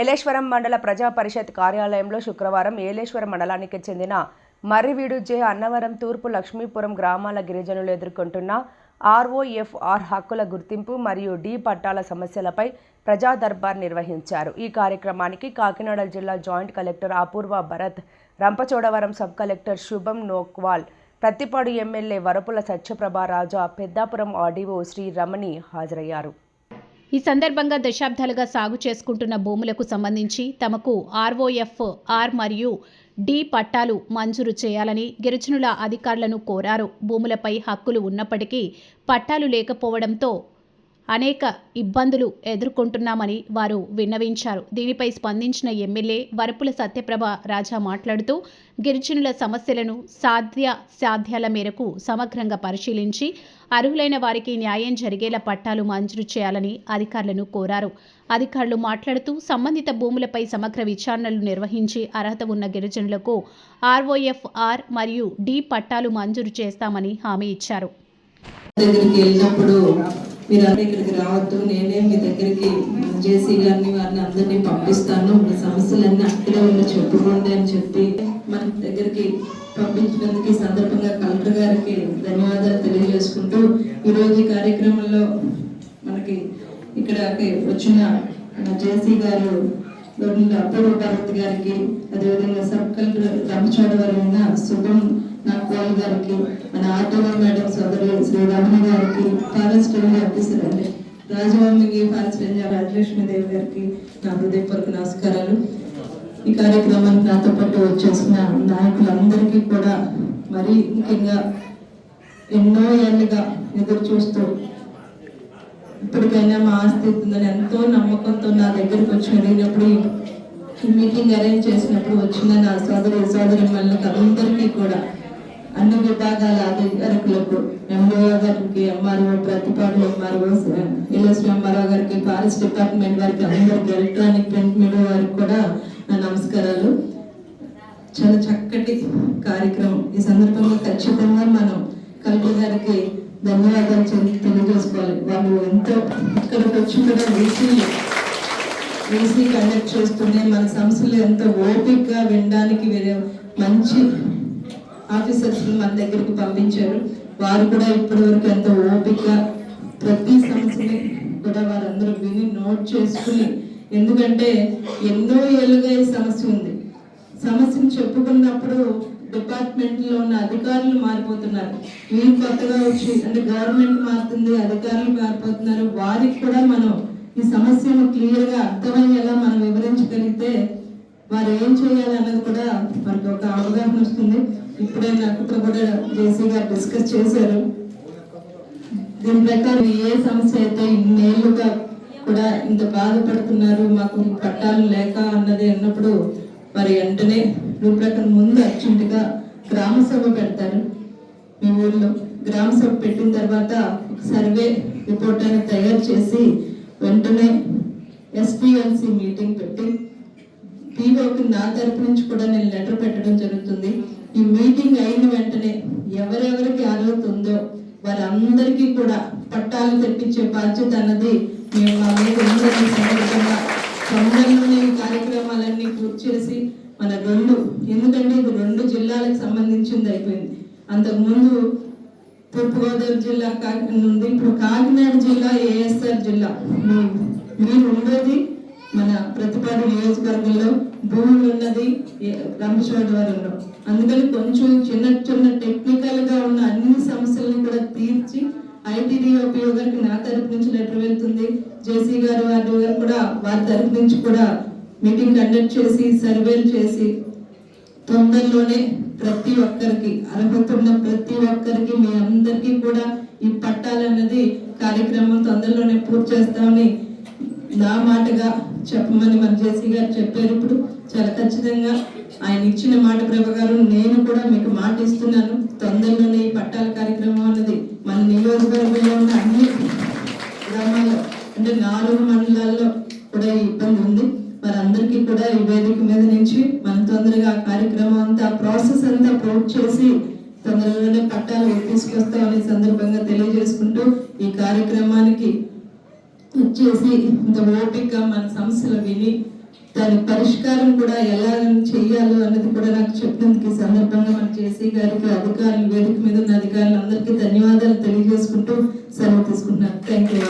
ఏలేశ్వరం మండల ప్రజా పరిషత్ కార్యాలయంలో శుక్రవారం ఏలేశ్వరం మండలానికి చెందిన మర్రివీడు జే అన్నవరం తూర్పు లక్ష్మీపురం గ్రామాల గిరిజనులు ఎదుర్కొంటున్న ఆర్ఓఎఫ్ఆర్ హక్కుల గుర్తింపు మరియు డి పట్టాల సమస్యలపై ప్రజా దర్బార్ నిర్వహించారు. ఈ కార్యక్రమానికి కాకినాడ జిల్లా joint collector Apoorva Bharat Rampachodavaram sub collector Shubham Nokwal Prathipadu MLA Varupula Satyaprabha Raja Peddapuram RDO Shri Ramani హాజరయ్యారు. ఈ సందర్భంగా దశాబ్దాలుగా సాగు చేసుకుంటున్న భూములకు సంబంధించి తమకు ఆర్ఓఎఫ్ ఆర్ మరియు డి పట్టాలు మంజూరు చేయాలని గిరిజనుల అధికారులను కోరారు. భూములపై హక్కులు ఉన్నప్పటికీ పట్టాలు లేకపోవడంతో అనేక ఇబ్బందులు ఎదుర్కొంటున్నామని వారు విన్నవించారు. దీనిపై స్పందించిన ఎమ్మెల్యే వరపుల సత్యప్రభ రాజా మాట్లాడుతూ గిరిజనుల సమస్యలను సాధ్య సాధ్యాల మేరకు సమగ్రంగా పరిశీలించి అర్హులైన వారికి న్యాయం జరిగేలా పట్టాలు మంజూరు చేయాలని అధికారులను కోరారు. అధికారులు మాట్లాడుతూ సంబంధిత భూములపై సమగ్ర విచారణలు నిర్వహించి అర్హత ఉన్న గిరిజనులకు ఆర్ఓఎఫ్ఆర్ మరియు డి పట్టాలు మంజూరు చేస్తామని హామీ ఇచ్చారు. మీరు అందరూ ఇక్కడికి రావద్దు. నేనే మీ దగ్గరికి జేసీ గారిని వారిని అందరినీ పంపిస్తాను. మీ సమస్యలన్నీ అక్కడే ఉన్న చెప్పుకోండి అని చెప్పి మన దగ్గరికి పంపించినందుకు ఈ సందర్భంగా కలెక్టర్ గారికి ధన్యవాదాలు తెలియజేసుకుంటూ ఈరోజు ఈ కార్యక్రమంలో మనకి ఇక్కడకి వచ్చిన జేసీ గారు గవర్నర్ అపూర్వ భారత్ గారికి అదేవిధంగా సబ్ కలెక్టర్ రంపచోడవరం శుభం నాగ్వాల్ గారికి మన ఆర్టీఓ మేడం సోదరులు శ్రీ రమణ గారికి ఫారెస్ట్ రేంజ్ ఆఫీసర్ అండి రాజవంశకి ఫారెస్ట్ రేంజ్ రాజలక్ష్మి దేవి గారికి నా హృదయపూర్వక నమస్కారాలు. ఈ కార్యక్రమానికి నాతో పాటు వచ్చేసిన నాయకులందరికీ కూడా మరీ ముఖ్యంగా ఎన్నో ఏళ్ళుగా ఎదురు చూస్తూ ఇప్పటికైనా మా ఆస్తి ఉందని ఎంతో నమ్మకంతో నా దగ్గరికి వచ్చి అడిగినప్పుడు ఈ మీటింగ్ అరేంజ్ చేసినప్పుడు వచ్చిన నా సోదరు సోదరి మళ్ళీ అందరికీ కూడా అన్ని విభాగాల అధికారులకు ఎంఓ గారికి MRO Prathipadu MRO LSP MRO గారికి ఫారెస్ట్ డిపార్ట్మెంట్ వారికి అందరికి ఎలక్ట్రానిక్ ప్రింట్ మీడియా వారికి కూడా నా నమస్కారాలు. చాలా చక్కటి కార్యక్రమం. ఈ సందర్భంగా ఖచ్చితంగా మనం కలెక్టర్ గారికి ధన్యవాదాలు చెంది తెలియజేసుకోవాలి. వాళ్ళు ఎంతో ఇక్కడికి వచ్చి కూడా వీసీ వీసీ కండక్ట్ చేస్తూనే మన సమస్యలు ఎంతో ఓపికగా వినడానికి వేరే మంచి ఆఫీసర్స్ మన దగ్గరికి పంపించారు. వారు కూడా ఇప్పటి వరకు ఎంతో ఓపికగా ప్రతి సమస్యని కూడా వారందరూ విని నోట్ చేసుకుని ఎందుకంటే ఎన్నో ఏళ్ళుగా ఈ సమస్య ఉంది. సమస్యను చెప్పుకున్నప్పుడు డిపార్ట్మెంట్లో ఉన్న అధికారులు మారిపోతున్నారు. మేము కొత్తగా వచ్చి అంటే గవర్నమెంట్ మారుతుంది అధికారులు మారిపోతున్నారు. వారికి కూడా మనం ఈ సమస్యను క్లియర్గా అర్థమయ్యేలా మనం వివరించగలిగితే వారు ఏం చేయాలన్నది కూడా ఇప్పుడే నాకుతో కూడా జేసీ గారు డిస్కస్ చేశారు. దీని ప్రకారం ఏ సమస్య అయితే ఇన్నేళ్ళుగా కూడా ఇంత బాధపడుతున్నారు మాకు పట్టాలు లేక అన్నది అన్నప్పుడు మరి వెంటనే రూపురేఖల ముందు అర్జెంటుగా గ్రామ సభ పెడతారు. మీ ఊళ్ళో గ్రామ సభ పెట్టిన తర్వాత సర్వే రిపోర్ట్ అనేది తయారు చేసి వెంటనే ఎస్పీఎల్సి మీటింగ్ పెట్టి పీఓకి నా తరపు నుంచి కూడా నేను లెటర్ పెట్టడం జరుగుతుంది. ఈ మీటింగ్ అయిన వెంటనే ఎవరెవరికి అర్హత ఉందో వారందరికీ కూడా పట్టాలు తెప్పించే బాధ్యత అన్నది మేము మా మీద ఉందని సందర్భంగా తొందరలోనే ఈ కార్యక్రమాలన్నీ పూర్తి చేసి మన రెండు ఎందుకంటే ఇది రెండు జిల్లాలకు సంబంధించింది అయిపోయింది. అంతకుముందు తూర్పుగోదావరి జిల్లా కాకినాడ నుండి ఇప్పుడు కాకినాడ జిల్లా ఏఎస్ఆర్ జిల్లా. మీరు ఉండేది మన ప్రతిపాడు నియోజకవర్గంలో భూములు ఉన్నది రంపచోడవరంలో అందుకని కొంచెం చిన్న చిన్న టెక్నికల్గా ఉన్న అన్ని సమస్యలను కూడా తీర్చి ఐటీడీ ఉపయోగానికి నా తరపు నుంచి లెటర్ వెళ్తుంది. జేసీ గారు వారి గారు కూడా వారి తరపు నుంచి కూడా మీటింగ్ కండక్ట్ చేసి సర్వేలు చేసి తొందరలోనే ప్రతి ఒక్కరికి అర్హత ఉన్న ప్రతి ఒక్కరికి మీ అందరికీ కూడా ఈ పట్టాలన్నది కార్యక్రమం తొందరలోనే పూర్తి చేస్తామని నా మాటగా చెప్పమని మన జేసీ గారు చెప్పారు. ఇప్పుడు చాలా ఖచ్చితంగా ఆయన ఇచ్చిన మాట ప్రకారం నేను కూడా మీకు మాట ఇస్తున్నాను. తొందరలోనే ఈ పట్టాల కార్యక్రమం అన్నది మన నియోజకవర్గంలో ఉన్న అన్ని గ్రామాల్లో అంటే నాలుగు మండలాల్లో కూడా ఈ ఇబ్బంది ఉంది. మరి అందరికీ కూడా ఈ వేదిక మీద నుంచి మనం తొందరగా ఆ కార్యక్రమం అంతా ప్రాసెస్ అంతా పూర్తి చేసి తొందరలోనే పట్టాలు తీసుకొస్తామనే సందర్భంగా తెలియజేసుకుంటూ ఈ కార్యక్రమానికి వచ్చేసి ఇంత ఓపికగా మన సమస్యలు విని దాని పరిష్కారం కూడా ఎలా చేయాలో అన్నది కూడా నాకు చెప్పినందుకు ఈ సందర్భంగా మన చేసే గారికి అధికారులు వేదిక మీద ఉన్న అధికారులు అందరికీ ధన్యవాదాలు తెలియజేసుకుంటూ సెలవు తీసుకుంటున్నాను. Thank you